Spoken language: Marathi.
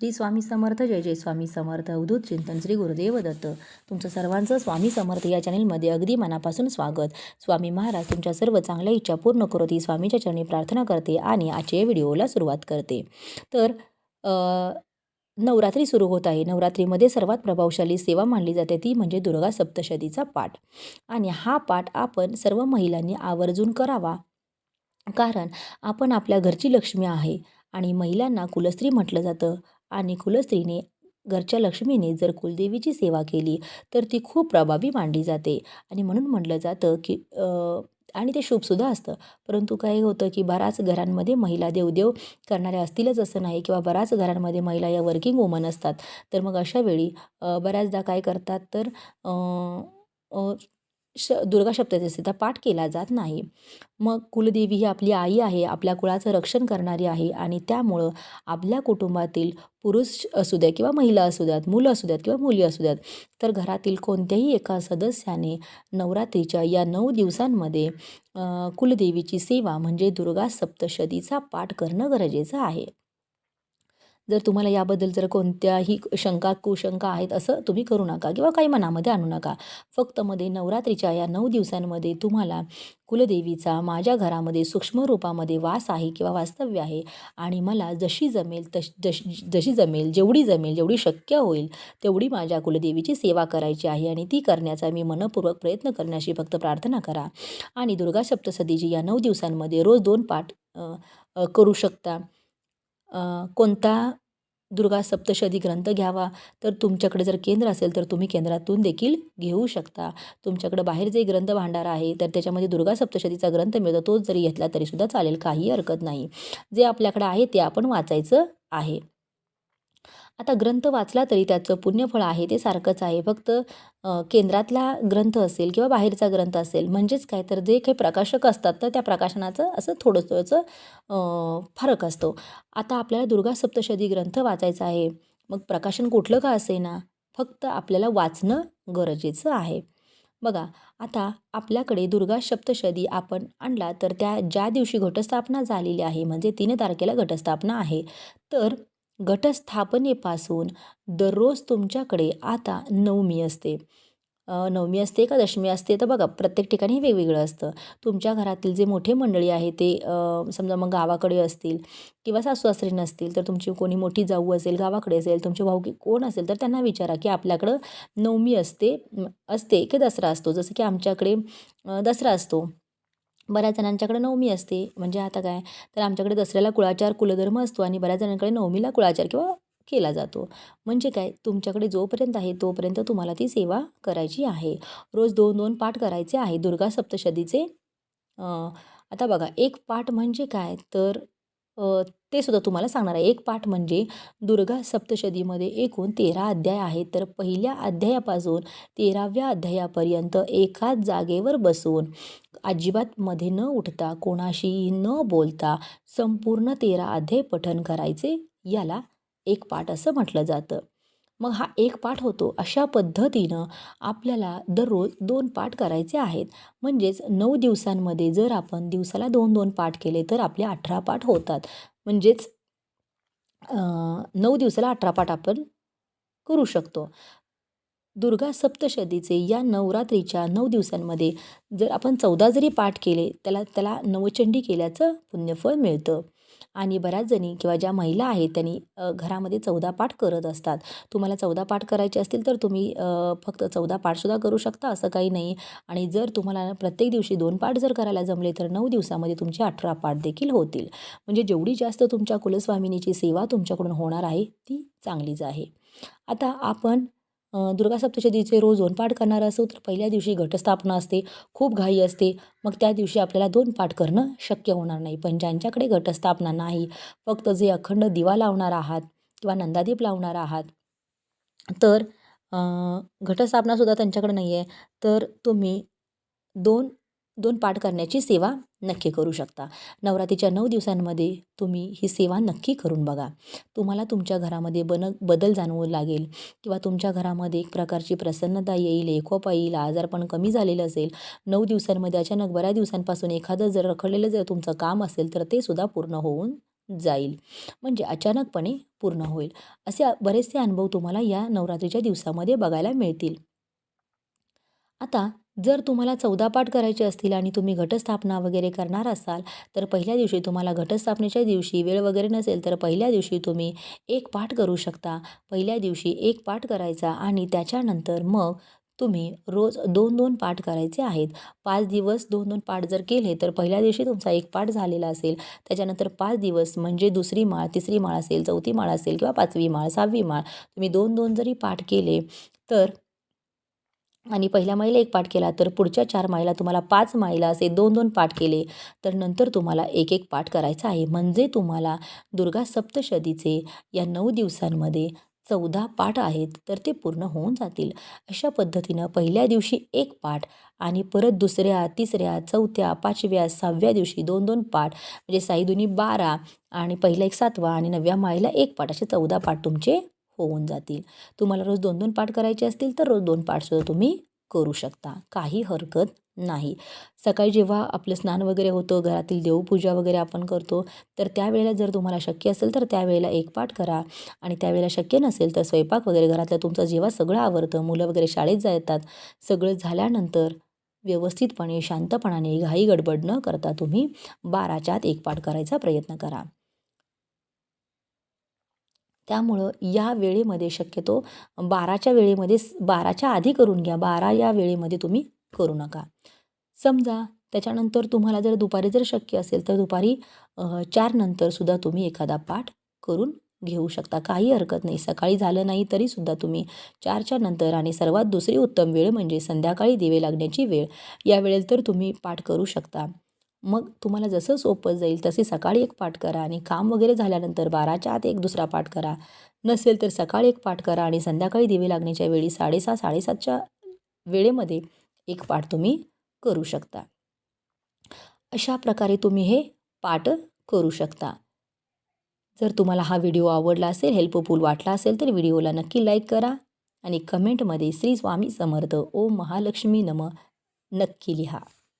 श्री स्वामी समर्थ जय जय स्वामी समर्थ अवधूत चिंतन श्री गुरुदेव दत्त. तुमचं सर्वांचं स्वामी समर्थ या चॅनलमध्ये अगदी मनापासून स्वागत. स्वामी महाराज तुमच्या सर्व चांगल्या इच्छा पूर्ण करोत ही स्वामीच्या चरणी प्रार्थना करते आणि आजच्या व्हिडिओला सुरुवात करते. तर नवरात्री सुरू होत आहे. नवरात्रीमध्ये सर्वात प्रभावशाली सेवा मानली जाते ती म्हणजे दुर्गा सप्तशतीचा पाठ. आणि हा पाठ आपण सर्व महिलांनी आवर्जून करावा. कारण आपण आपल्या घरची लक्ष्मी आहे आणि महिलांना कुलस्त्री म्हटलं जातं. आणि कुलस्त्रीने घरच्या लक्ष्मीने जर कुलदेवीची सेवा केली तर ती खूप प्रभावी मानली जाते. आणि म्हणून म्हटलं जातं की आणि ते शुभसुद्धा असतं. परंतु काय होतं की बऱ्याच घरांमध्ये महिला देवदेव करणाऱ्या असतीलच असं नाही किंवा बऱ्याच घरांमध्ये महिला या वर्किंग वुमन असतात. तर मग अशा वेळी बऱ्याचदा काय करतात तर श दुर्गा सप्तशतीचा पाठ केला जात नाही. मग कुलदेवी ही आपली आई आहे आपल्या कुळाचं रक्षण करणारी आहे आणि त्यामुळं आपल्या कुटुंबातील पुरुष असू द्या किंवा महिला असू द्यात मुलं असू द्यात किंवा मुली असू द्यात तर घरातील कोणत्याही एका सदस्याने नवरात्रीच्या या नऊ दिवसांमध्ये कुलदेवीची सेवा म्हणजे दुर्गा सप्तशतीचा पाठ करणं गरजेचं आहे. जर तुम्हाला याबद्दल जर कोणत्याही शंका कुशंका आहेत असं तुम्ही करू नका किंवा काही मनामध्ये आणू नका. फक्त मध्ये नवरात्रीच्या या नऊ दिवसांमध्ये तुम्हाला कुलदेवीचा माझ्या घरामध्ये सूक्ष्म रूपामध्ये वास आहे किंवा वास्तव्य आहे आणि मला जशी जमेल तश जशी जशी जमेल जेवढी जमेल जेवढी शक्य होईल तेवढी माझ्या कुलदेवीची सेवा करायची आहे आणि ती करण्याचा मी मनपूर्वक प्रयत्न करण्याची फक्त प्रार्थना करा. आणि दुर्गा सप्तसतीची या नऊ दिवसांमध्ये रोज दोन पाठ करू शकता. कोणता दुर्गा सप्तशती ग्रंथ घ्यावा? तर तुमच्याकडे जर केंद्र असेल तर तुम्ही केंद्रातून देखील घेऊ शकता. तुमच्याकडे बाहेर जे ग्रंथ भांडार आहे तर त्याच्यामध्ये दुर्गा सप्तशतीचा ग्रंथ मिळतो. तोच जरी घेतला तरीसुद्धा चालेल. काही हरकत नाही. जे आपल्याकडे आहे ते आपण वाचायचं आहे. आता ग्रंथ वाचला तरी त्याचं पुण्यफळ आहे ते सारखंच आहे. फक्त केंद्रातला ग्रंथ असेल किंवा बाहेरचा ग्रंथ असेल म्हणजेच काय? तर जे काही प्रकाशक असतात तर त्या प्रकाशनाचं असं थोडं थोडंसं फरक असतो. आता आपल्याला दुर्गा सप्तशती ग्रंथ वाचायचा आहे मग प्रकाशन कुठलं का असेना? फक्त आपल्याला वाचणं गरजेचं आहे. बघा आता आपल्याकडे दुर्गा सप्तशती आपण आणला तर त्या ज्या दिवशी घटस्थापना झालेली आहे म्हणजे तीन तारखेला घटस्थापना आहे तर घटस्थापनेपासून दररोज तुमच्याकडे आता नवमी असते. नवमी असते का दशमी असते तर बघा प्रत्येक ठिकाणी वेगवेगळं असतं. तुमच्या घरातील जे मोठे मंडळी आहे ते समजा मग गावाकडे असतील किंवा सासू सासरे नसतील तर तुमची कोणी मोठी जाऊ असेल गावाकडे असेल तुमचे भाऊ की कोण असेल तर त्यांना विचारा की आपल्याकडं नवमी असते असते की दसरा असतो. जसं की आमच्याकडे दसरा असतो. बऱ्याच जणांच्याकडे नवमी असते. म्हणजे आता काय? तर आमच्याकडे दसऱ्याला कुळाचार कुलधर्म असतो आणि बऱ्याच जणांकडे नवमीला कुळाचार किंवा केला जातो. म्हणजे काय? तुमच्याकडे जोपर्यंत आहे तोपर्यंत तुम्हाला ती सेवा करायची आहे. रोज दोन दोन पाठ करायचे आहे. दुर्गा सप्तशतीचे आता बघा एक पाठ म्हणजे काय? तर ते सुद्धा तुम्हाला सांगणार आहे. एक पाठ म्हणजे दुर्गा सप्तशतीमध्ये एकूण तेरा अध्याय आहेत. तर पहिल्या अध्यायापासून तेराव्या अध्यायापर्यंत एकाच जागेवर बसून अजिबात मध्ये न उठता कोणाशीही न बोलता संपूर्ण तेरा अध्याय पठन करायचे याला एक पाठ असं म्हटलं जातं. मग हा एक पाठ होतो अशा पद्धतीनं आपल्याला दररोज दोन पाठ करायचे आहेत. म्हणजेच नऊ दिवसांमध्ये जर आपण दिवसाला दोन दोन पाठ केले तर आपले अठरा पाठ होतात. म्हणजेच नऊ दिवसाला अठरा पाठ आपण करू शकतो. दुर्गा सप्तशतीचे या नवरात्रीच्या नऊ दिवसांमध्ये जर आपण चौदा जरी पाठ केले त्याला त्याला नवचंडी केल्याचं पुण्यफळ मिळतं. आणि बऱ्याच जणी किंवा ज्या महिला आहेत त्यांनी घरामध्ये चौदा पाठ करत असतात. तुम्हाला चौदा पाठ करायचे असतील तर तुम्ही फक्त चौदा पाठसुद्धा करू शकता असं काही नाही. आणि जर तुम्हाला प्रत्येक दिवशी दोन पाठ जर करायला जमले तर नऊ दिवसामध्ये तुमचे अठरा पाठ देखील होतील. म्हणजे जेवढी जास्त तुमच्या कुलस्वामिनीची सेवा तुमच्याकडून होणार आहे ती चांगलीच आहे. आता आपण दुर्गा सप्तशतीचे रोज दोन पाठ करणार असो तर पहिल्या दिवशी घटस्थापना असते खूप घाई असते. मग त्या दिवशी आपल्याला दोन पाठ करणं शक्य होणार नाही. पण ज्यांच्याकडे घटस्थापना नाही फक्त जे अखंड दिवा लावणार आहात किंवा नंदादीप लावणार आहात तर घटस्थापनासुद्धा त्यांच्याकडे नाही आहे तर तुम्ही दोन दोन पाठ करण्याची सेवा नक्की करू शकता. नवरात्रीच्या नऊ दिवसांमध्ये तुम्ही ही सेवा नक्की करून बघा. तुम्हाला तुमच्या घरामध्ये बन बदल जाणवू लागेल किंवा तुमच्या घरामध्ये एक प्रकारची प्रसन्नता येईल एकोपा येईल आजारपण कमी झालेलं असेल. नऊ दिवसांमध्ये अचानक बऱ्याच दिवसांपासून एखादं जर रखडलेलं जर तुमचं काम असेल तर ते सुद्धा पूर्ण होऊन जाईल. म्हणजे अचानकपणे पूर्ण होईल. असे बरेचसे अनुभव तुम्हाला या नवरात्रीच्या दिवसामध्ये बघायला मिळतील. आता जर तुम्हाला चौदा पाठ करायचे असतील आणि तुम्ही घटस्थापना वगैरे करणार असाल तर पहिल्या दिवशी तुम्हाला घटस्थापनेच्या दिवशी वेळ वगैरे नसेल तर पहिल्या दिवशी तुम्ही एक पाठ करू शकता. पहिल्या दिवशी एक पाठ करायचा आणि त्याच्यानंतर मग तुम्ही रोज दोन दोन पाठ करायचे आहेत. पाच दिवस दोन दोन पाठ जर केले तर पहिल्या दिवशी तुमचा एक पाठ झालेला असेल. त्याच्यानंतर पाच दिवस म्हणजे दुसरी माळ तिसरी माळ असेल चौथी माळ असेल किंवा पाचवी माळ सहावी माळ तुम्ही दोन दोन जरी पाठ केले तर आणि पहिल्या माईला एक पाठ केला तर पुढच्या चार माईला तुम्हाला पाच माईला असे दोन दोन पाठ केले. तर नंतर तुम्हाला एक एक पाठ करायचा आहे. म्हणजे तुम्हाला दुर्गा सप्तशतीचे या नऊ दिवसांमध्ये चौदा पाठ आहेत तर ते पूर्ण होऊन जातील. अशा पद्धतीनं पहिल्या दिवशी एक पाठ आणि परत दुसऱ्या तिसऱ्या चौथ्या पाचव्या सहाव्या दिवशी दोन दोन पाठ म्हणजे साईदुनी बारा आणि पहिला एक सातवा आणि नवव्या माईला एक पाठ असे चौदा पाठ तुमचे होऊन जातील. तुम्हाला रोज दोन दोन पाठ करायचे असतील तर रोज दोन पाठसुद्धा तुम्ही करू शकता. काही हरकत नाही. सकाळी जेव्हा आपलं स्नान वगैरे होतं घरातील देवपूजा वगैरे आपण करतो तर त्यावेळेला जर तुम्हाला शक्य असेल तर त्यावेळेला एक पाठ करा. आणि त्यावेळेला शक्य नसेल तर स्वयंपाक वगैरे घरातलं तुमचं जेव्हा सगळं आवरतं मुलं वगैरे शाळेत जातात सगळं झाल्यानंतर व्यवस्थितपणे शांतपणाने घाई गडबड न करता तुम्ही बाराच्या आत एक पाठ करायचा प्रयत्न करा. त्यामुळं या वेळेमध्ये शक्यतो बाराच्या वेळेमध्ये बाराच्या आधी करून घ्या. बारा या वेळेमध्ये तुम्ही करू नका. समजा त्याच्यानंतर तुम्हाला जर दुपारी जर शक्य असेल तर दुपारी चार तुम्ही एखादा पाठ करून घेऊ शकता. काही हरकत नाही. सकाळी झालं नाही तरीसुद्धा तुम्ही चारच्या नंतर आणि सर्वात दुसरी उत्तम वेळ म्हणजे संध्याकाळी दिवे लागण्याची वेळ या वेळेत तर तुम्ही पाठ करू शकता. मग तुम्हाला जसं सोपं जाईल तसे सकाळी एक पाठ करा आणि काम वगैरे झाल्यानंतर बाराच्या आत एक दुसरा पाठ करा. नसेल तर सकाळी एक पाठ करा आणि संध्याकाळी दिवे लागण्याच्या वेळी साडेसहा साडेसातच्या वेळेमध्ये एक पाठ तुम्ही करू शकता. अशा प्रकारे तुम्ही हे पाठ करू शकता. जर तुम्हाला हा व्हिडिओ आवडला असेल हेल्पफुल वाटला असेल तर व्हिडिओला नक्की लाईक करा आणि कमेंटमध्ये श्री स्वामी समर्थ ओम महालक्ष्मी नम नक्की लिहा.